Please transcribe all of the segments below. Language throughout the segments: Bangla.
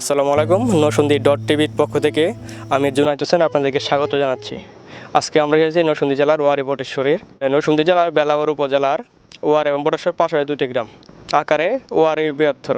আসসালামু আলাইকুম নসন্দি ডট টিভির পক্ষ থেকে আমি জুনাইদ হোসেন আপনাদেরকে স্বাগত জানাচ্ছি। আজকে আমরা এসেছি নরসিংদী জেলার ওয়ারি বটেশ্বরের। নরসিংদী জেলার বেলাবর উপজেলার ওয়ার এবং বটেশ্বর পাশে দুটি গ্রাম। আকারে ওয়ারি বৃহত্তর।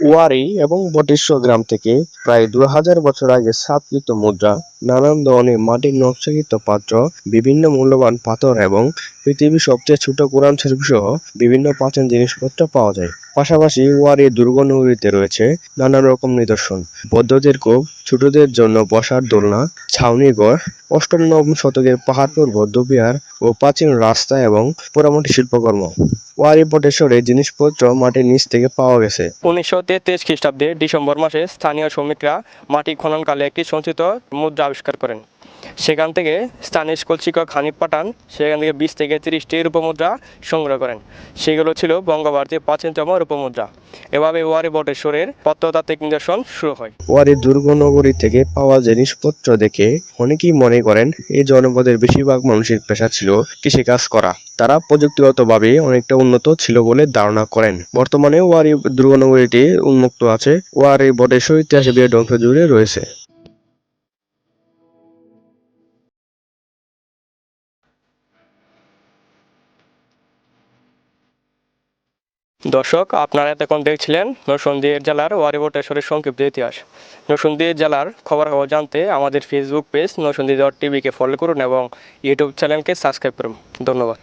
ওয়ারি এবং বটেশ্বর গ্রাম থেকে প্রায় দু হাজার বছর আগে স্থাপিত মুদ্রা, নানান ধরনের মাটির নকশাকৃত পাত্র, বিভিন্ন মূল্যবান পাথর এবং পৃথিবীর সবচেয়ে ছোট কোরআন শরীফ সহ বিভিন্ন প্রাচীন জিনিসপত্র পাওয়া যায়। পাশাপাশি ওয়ারি দুর্গ নগরীতে রয়েছে নানা রকম নিদর্শন। বৌদ্ধদের কূপ, ছোটদের জন্য বসার দোলনা ছাউনিঘর অষ্টম নবম শতকের পাহাড় পর্বত দুবিহার ও প্রাচীন রাস্তা এবং পোড়ামাটি শিল্পকর্ম। ওয়ারি পটেশ্বরে জিনিসপত্র মাটির নিচ থেকে পাওয়া গেছে। উনিশশো তেত্রিশ খ্রিস্টাব্দে ডিসেম্বর মাসে স্থানীয় শ্রমিকরা মাটি খননকালে একটি সঞ্চিত মুদ্রা আবিষ্কার করেন। সেখান থেকে স্থানীয় স্কুল শিক্ষক হানিফ পাঠান সেখান থেকে বিশ থেকে তিরিশটি রূপমুদ্রা সংগ্রহ করেন। সেগুলো ছিল বঙ্গভারতীর প্রাচীনতম রূপমুদ্রা। এভাবে ওয়ারি বটেশ্বরের প্রত্নতাত্ত্বিক নিদর্শন শুরু হয়। ওয়ারি দুর্গনগরী থেকে পাওয়া জিনিসপত্র দেখে অনেকেই মনে করেন এই জনপদের বেশিরভাগ মানুষের পেশা ছিল কৃষিকাজ করা। তারা প্রযুক্তিগতভাবে অনেকটা উন্নত ছিল বলে ধারণা করেন। বর্তমানে ওয়ারি দুর্গনগরীটি উন্মুক্ত আছে। ওয়ারি বটেশ্বর ইতিহাসে অংশ জুড়ে রয়েছে। দর্শক, আপনারা এতক্ষণ দেখছিলেন নরসন্দী জেলার ওয়ারিবটেশ্বরের সংক্ষিপ্ত ইতিহাস। নরসন্দী জেলার খবরাখবর জানতে আমাদের ফেসবুক পেজ নরসিংদী ডট টিভিকে ফলো করুন এবং ইউটিউব চ্যানেলকে সাবস্ক্রাইব করুন। ধন্যবাদ।